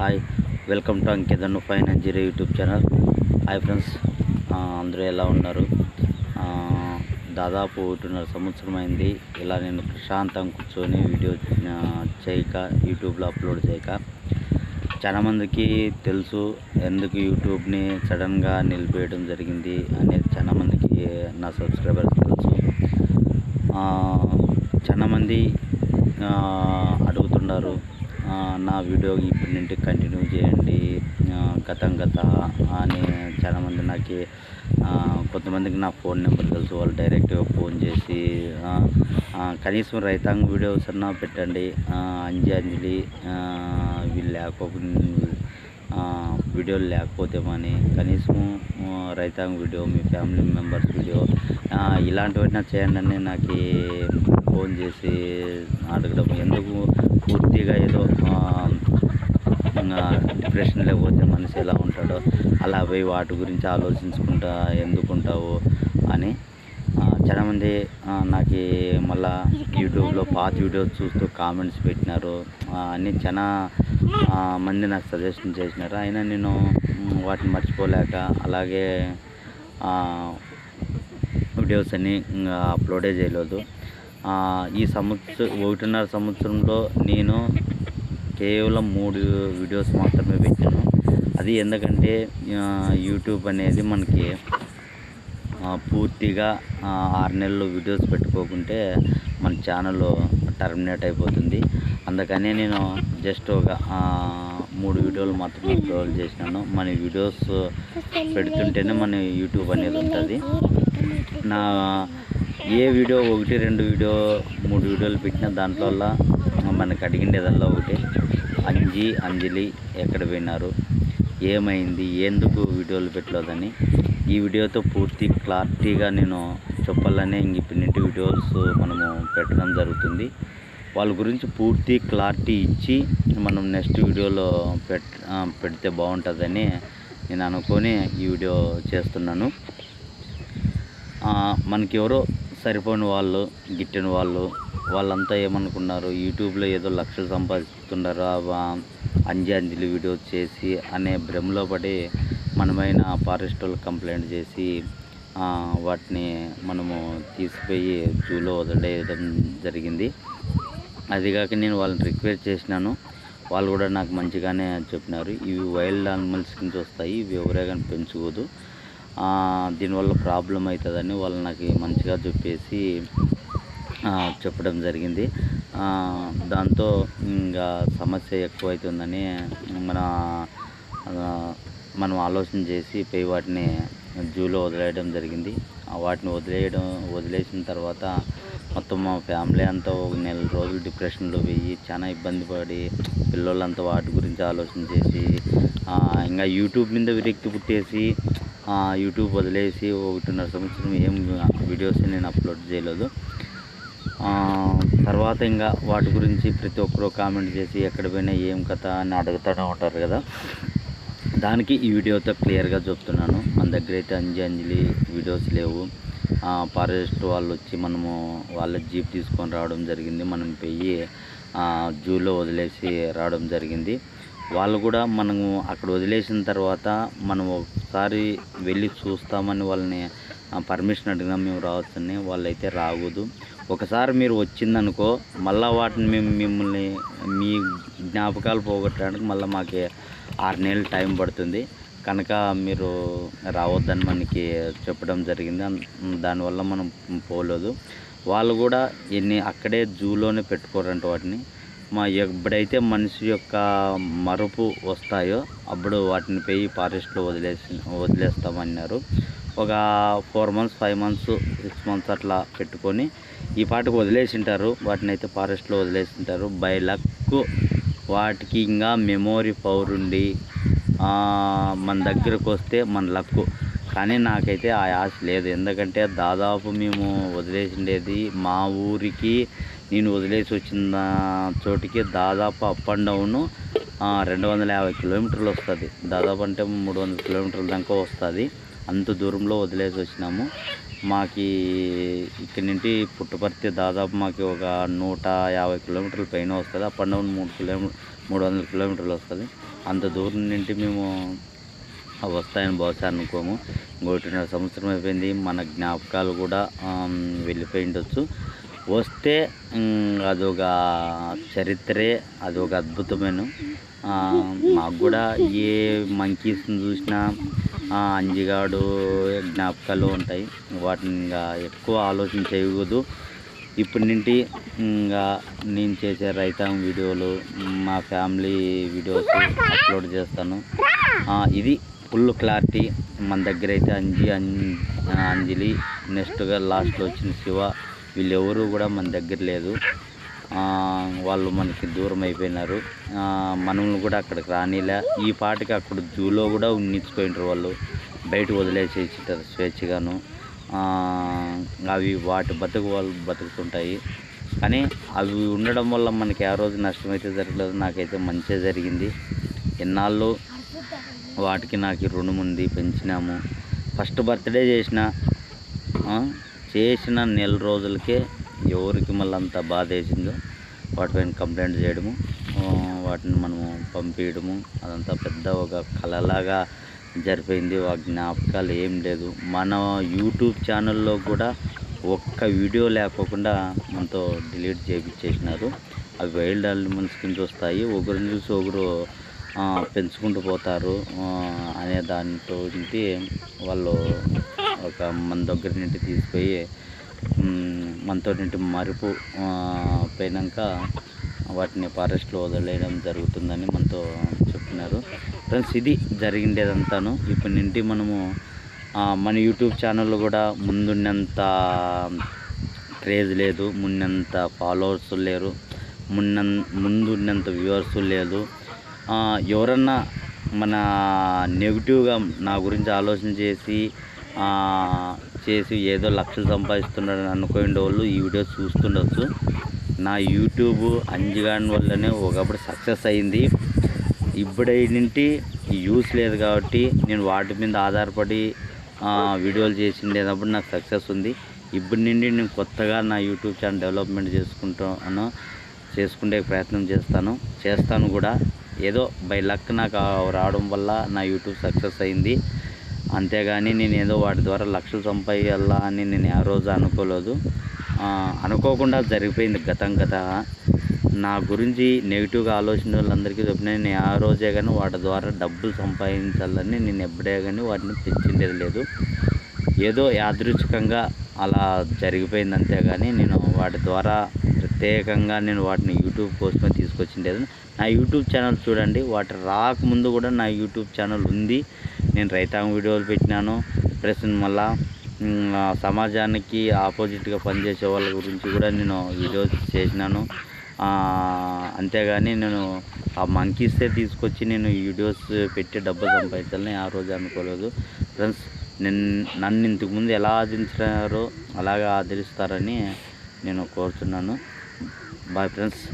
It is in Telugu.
Hi welcome to అంకితను five zero YouTube channel hi friends అందరూ ఎలా ఉన్నారు? దాదాపు ఒకటిన్నర సంవత్సరం అయింది. ఇలా నేను ప్రశాంతంగా కూర్చొని వీడియో చేయక యూట్యూబ్లో అప్లోడ్ చేయక. చాలామందికి తెలుసు ఎందుకు యూట్యూబ్ని సడన్గా నిలిపేయడం జరిగింది అనేది చాలామందికి నా సబ్స్క్రైబర్స్ తెలుసు. చాలామంది నా వీడియో ఇప్పటి నుండి కంటిన్యూ చేయండి. గతం గత అని చాలామంది నాకు కొంతమందికి నా ఫోన్ నెంబర్ తెలుసు. వాళ్ళు డైరెక్ట్గా ఫోన్ చేసి కనీసం రైతాంగ వీడియోస్ అన్నా పెట్టండి. అంజాంజలి అంజలి వీళ్ళు లేకపోతే వీడియోలు లేకపోతే మని కనీసం రైతాంగ వీడియో మీ ఫ్యామిలీ మెంబర్స్ వీడియో ఇలాంటివన్నీ చేయండి అని నాకు ఫోన్ చేసి అడగడం ఎందుకు పూర్తిగా ఏదో ఇంకా డిప్రెషన్ లేకపోతే మనిషి ఎలా ఉంటాడో అలా పోయి వాటి గురించి ఆలోచించుకుంటా ఎందుకుంటావు అని చాలామంది నాకు మళ్ళా యూట్యూబ్లో పాత వీడియోస్ చూస్తూ కామెంట్స్ పెట్టినారు. అని అన్ని చాలా మంది నాకు సజెషన్ చేసినారు. అయినా నేను వాటిని మర్చిపోలేక అలాగే వీడియోస్ అన్నీ ఇంకా అప్లోడే చేయలేదు. ఈ సంవత్సరం ఒకటిన్నర సంవత్సరంలో నేను కేవలం మూడు వీడియోస్ మాత్రమే పెట్టాను. అది ఎందుకంటే యూట్యూబ్ అనేది మనకి పూర్తిగా ఆరు నెలలు వీడియోస్ పెట్టుకోకుంటే మన ఛానల్ టర్మినేట్ అయిపోతుంది. అందుకనే నేను జస్ట్ ఒక మూడు వీడియోలు మాత్రమే అప్లోడ్ చేసినాను. మన వీడియోస్ పెడుతుంటేనే మన యూట్యూబ్ అనేది ఉంటుంది. నా ఏ వీడియో ఒకటి రెండు వీడియో మూడు వీడియోలు పెట్టినా దాంట్లో వల్ల మనకు అడిగిండేదల్లా ఒకటి. అంజి అంజలి ఎక్కడ పోయినారు ఏమైంది ఎందుకు వీడియోలు పెట్టలేదని. ఈ వీడియోతో పూర్తి క్లారిటీగా నేను చెప్పాలనే ఇంక ఇప్పటి వీడియోస్ మనము పెట్టడం జరుగుతుంది. వాళ్ళ గురించి పూర్తి క్లారిటీ ఇచ్చి మనం నెక్స్ట్ వీడియోలో పెట్ పెడితే బాగుంటుందని నేను అనుకొని ఈ వీడియో చేస్తున్నాను. మనకి ఎవరో సరిపోని వాళ్ళు గిట్టిన వాళ్ళు వాళ్ళంతా ఏమనుకున్నారు? యూట్యూబ్లో ఏదో లక్షలు సంపాదిస్తున్నారు ఆ అంజి అంజలి వీడియోస్ చేసి అనే భ్రమలో పడి మనమైన ఫారెస్ట్ వాళ్ళు కంప్లైంట్ చేసి వాటిని మనము తీసిపోయి జూలో వదిలేయడం జరిగింది. అది కాక నేను వాళ్ళని రిక్వెస్ట్ చేసినాను. వాళ్ళు కూడా నాకు మంచిగానే చెప్పినారు. ఇవి వైల్డ్ యానిమల్స్ కింద వస్తాయి. ఇవి ఎవరే కానీ పెంచుకోదు. దీనివల్ల ప్రాబ్లం అవుతుందని వాళ్ళు నాకు మంచిగా చెప్పేసి చెప్పడం జరిగింది. దాంతో ఇంకా సమస్య ఎక్కువైతుందని మన మనం ఆలోచన చేసి పోయి వాటిని జూలో వదిలేయడం జరిగింది. వాటిని వదిలేయడం వదిలేసిన తర్వాత మొత్తం మా ఫ్యామిలీ అంతా ఒక నెల రోజులు డిప్రెషన్లో పోయి చాలా ఇబ్బంది పడి పిల్లలంతా వాటి గురించి ఆలోచన చేసి ఇంకా యూట్యూబ్ మీద విరక్తి పుట్టేసి యూట్యూబ్ వదిలేసి ఒకటిన్నర సంవత్సరం ఏం వీడియోస్ నేను అప్లోడ్ చేయలేదు. తర్వాత ఇంకా వాటి గురించి ప్రతి ఒక్కరూ కామెంట్ చేసి ఎక్కడ పోయినా ఏం కథ అని అడుగుతూనే ఉంటారు కదా. దానికి ఈ వీడియోతో క్లియర్గా చెప్తున్నాను. మన దగ్గర అయితే అంజి అంజలి వీడియోస్ లేవు. ఫారెస్ట్ వాళ్ళు వచ్చి మనము వాళ్ళ జీప్ తీసుకొని రావడం జరిగింది. మనం పోయి జూలో వదిలేసి రావడం జరిగింది. వాళ్ళు కూడా మనము అక్కడ వదిలేసిన తర్వాత మనం ఒకసారి వెళ్ళి చూస్తామని వాళ్ళని పర్మిషన్ అడిగినా మేము రావచ్చని వాళ్ళైతే రాకూడదు. ఒకసారి మీరు వచ్చిందనుకో మళ్ళీ వాటిని మేము మిమ్మల్ని మీ జ్ఞాపకాలు పోగొట్టడానికి మళ్ళీ మాకు ఆరు నెలలు టైం పడుతుంది. కనుక మీరు రావద్దని మనకి చెప్పడం జరిగింది. దానివల్ల మనం పోలేదు. వాళ్ళు కూడా ఎన్ని అక్కడే జూలోనే పెట్టుకోరంట వాటిని. మా ఎప్పుడైతే మనిషి యొక్క మరుపు వస్తాయో అప్పుడు వాటిని పోయి ఫారెస్ట్లో వదిలేసి వదిలేస్తామన్నారు. ఒక four months five months six months అట్లా పెట్టుకొని ఈ పాటకు వదిలేసింటారు. వాటిని అయితే ఫారెస్ట్లో వదిలేసింటారు. బై లక్ వాటికి ఇంకా మెమోరీ పవర్ ఉండి మన దగ్గరకు వస్తే మన లక్కు కానీ నాకైతే ఆ ఆశ లేదు. ఎందుకంటే దాదాపు మేము వదిలేసిండేది మా ఊరికి నేను వదిలేసి వచ్చిన చోటికి దాదాపు అప్ అండ్ డౌన్ రెండు వందల యాభై కిలోమీటర్లు వస్తుంది. దాదాపు అంటే మూడు వందల కిలోమీటర్ల దాకా వస్తుంది. అంత దూరంలో వదిలేసి వచ్చినాము. మాకి ఇక్కడి నుండి పుట్టపర్తి దాదాపు మాకు ఒక నూట యాభై కిలోమీటర్ల పైన వస్తుంది. అప్ అండ్ డౌన్ మూడు కిలోమీ మూడు వందల కిలోమీటర్లు వస్తుంది. అంత దూరం నుండి మేము వస్తాయని బహుశా అనుకోము. ఒకటిన్నర సంవత్సరం అయిపోయింది. మన జ్ఞాపకాలు కూడా వెళ్ళిపోయి ఉండొచ్చు. వస్తే అదొక చరిత్రే అదొక అద్భుతమైన. మాకు కూడా ఏ మంకీస్ని చూసినా అంజిగాడు జ్ఞాపకాలు ఉంటాయి. వాటిని ఇంకా ఎక్కువ ఆలోచన చేయకూడదు ఇప్పటి నుండి ఇంకా నేను చేసే రైతాంగ వీడియోలు మా ఫ్యామిలీ వీడియోస్ అప్లోడ్ చేస్తాను. ఇది ఫుల్ క్లారిటీ. మన దగ్గర అయితే అంజి అం- అంజలి నెక్స్ట్గా లాస్ట్లో వచ్చిన శివ వీళ్ళెవరూ కూడా మన దగ్గర లేదు. వాళ్ళు మనకి దూరం అయిపోయినారు. మనల్ని కూడా అక్కడికి రానిలే. ఈ పాటకి అక్కడ జూలో కూడా ఉన్నించిపోయినారు వాళ్ళు. బయట వదిలేసేసిటారు స్వేచ్ఛగాను. అవి వాటి బతుకు వాళ్ళు బతుకుతుంటాయి. కానీ అవి ఉండడం వల్ల మనకి ఆ రోజు నష్టమైతే జరగలేదు. నాకైతే మంచిగా జరిగింది. ఎన్నాళ్ళు వాటికి నాకు రుణం ఉంది పెంచినాము. ఫస్ట్ బర్త్డే చేసిన చేసిన నెల రోజులకే ఎవరికి మళ్ళీ అంత బాధ వేసిందో వాటిపైన కంప్లైంట్ చేయడము వాటిని మనము పంపించడము అదంతా పెద్ద ఒక కళలాగా జరిపోయింది. ఆ జ్ఞాపకాలు ఏం లేదు. మన యూట్యూబ్ ఛానల్లో కూడా ఒక్క వీడియో లేకోకుండా మనతో డిలీట్ చేయించేసినారు అవి వైల్డ్ అనిమల్స్ కింద వస్తాయి. ఒకరిని చూసి ఒకరు పెంచుకుంటూ పోతారు అనే దానితో ఇంటి వాళ్ళు ఒక మన దగ్గర నుండి తీసుకుపోయి మనతో నుండి మరుపు పోయినాక వాటిని ఫారెస్ట్లో వదిలేయడం జరుగుతుందని మనతో చెప్తున్నారు. ఫ్రెండ్స్ ఇది జరిగిండేదంతాను. ఇప్పటి నుండి మనము మన యూట్యూబ్ ఛానల్లో కూడా ముందున్నంత క్రేజ్ లేదు మున్నంత ఫాలోవర్స్ లేరు మున్న ముందున్నంత వ్యూవర్స్ లేదు. ఎవరన్నా మన నెగిటివ్గా నా గురించి ఆలోచన చేసి చేసి ఏదో లక్షలు సంపాదిస్తున్నాడని అనుకునే వాళ్ళు ఈ వీడియో చూస్తుండొచ్చు. నా యూట్యూబ్ అంజిగాని వల్లనే ఒకప్పుడు సక్సెస్ అయింది. ఇప్పుడేంటి యూస్ లేదు కాబట్టి నేను వాటి మీద ఆధారపడి వీడియోలు చేసిండేటప్పుడు నాకు సక్సెస్ ఉంది. ఇప్పటి నుండి నేను కొత్తగా నా యూట్యూబ్ ఛానల్ డెవలప్మెంట్ చేసుకుంటాను చేసుకునే ప్రయత్నం చేస్తాను. చేస్తాను కూడా. ఏదో బై లక్ నాకు రావడం వల్ల నా యూట్యూబ్ సక్సెస్ అయింది. అంతేగాని నేను ఏదో వాటి ద్వారా లక్షలు సంపాదించాలా అని నేను ఆ రోజు అనుకోలేదు. అనుకోకుండా జరిగిపోయింది గతం గత. నా గురించి నెగిటివ్గా ఆలోచన వాళ్ళందరికీ చెప్పిన నేను ఆ రోజే కానీ వాటి ద్వారా డబ్బులు సంపాదించాలని నేను ఎప్పుడే కానీ వాటిని తెచ్చిండేది లేదు. ఏదో యాదృచ్ఛికంగా అలా జరిగిపోయింది అంతేగాని నేను వాటి ద్వారా ప్రత్యేకంగా నేను వాటిని యూట్యూబ్ కోసమే తీసుకొచ్చిండేది. నా యూట్యూబ్ ఛానల్ చూడండి వాటి రాకముందు కూడా నా యూట్యూబ్ ఛానల్ ఉంది. నేను రైతాంగ వీడియోలు పెట్టినాను. ప్లస్ మళ్ళా సమాజానికి ఆపోజిట్గా పనిచేసే వాళ్ళ గురించి కూడా నేను వీడియోస్ చేసినాను. అంతేగాని నేను ఆ మంకీస్తే తీసుకొచ్చి నేను వీడియోస్ పెట్టి డబ్బు సంపాదించాలని ఆ రోజు అనుకోలేదు. ఫ్రెండ్స్ నేను నన్ను ఇంతకుముందు ఎలా ఆదరించారో అలాగే ఆదరిస్తారని నేను కోరుతున్నాను. Bye friends.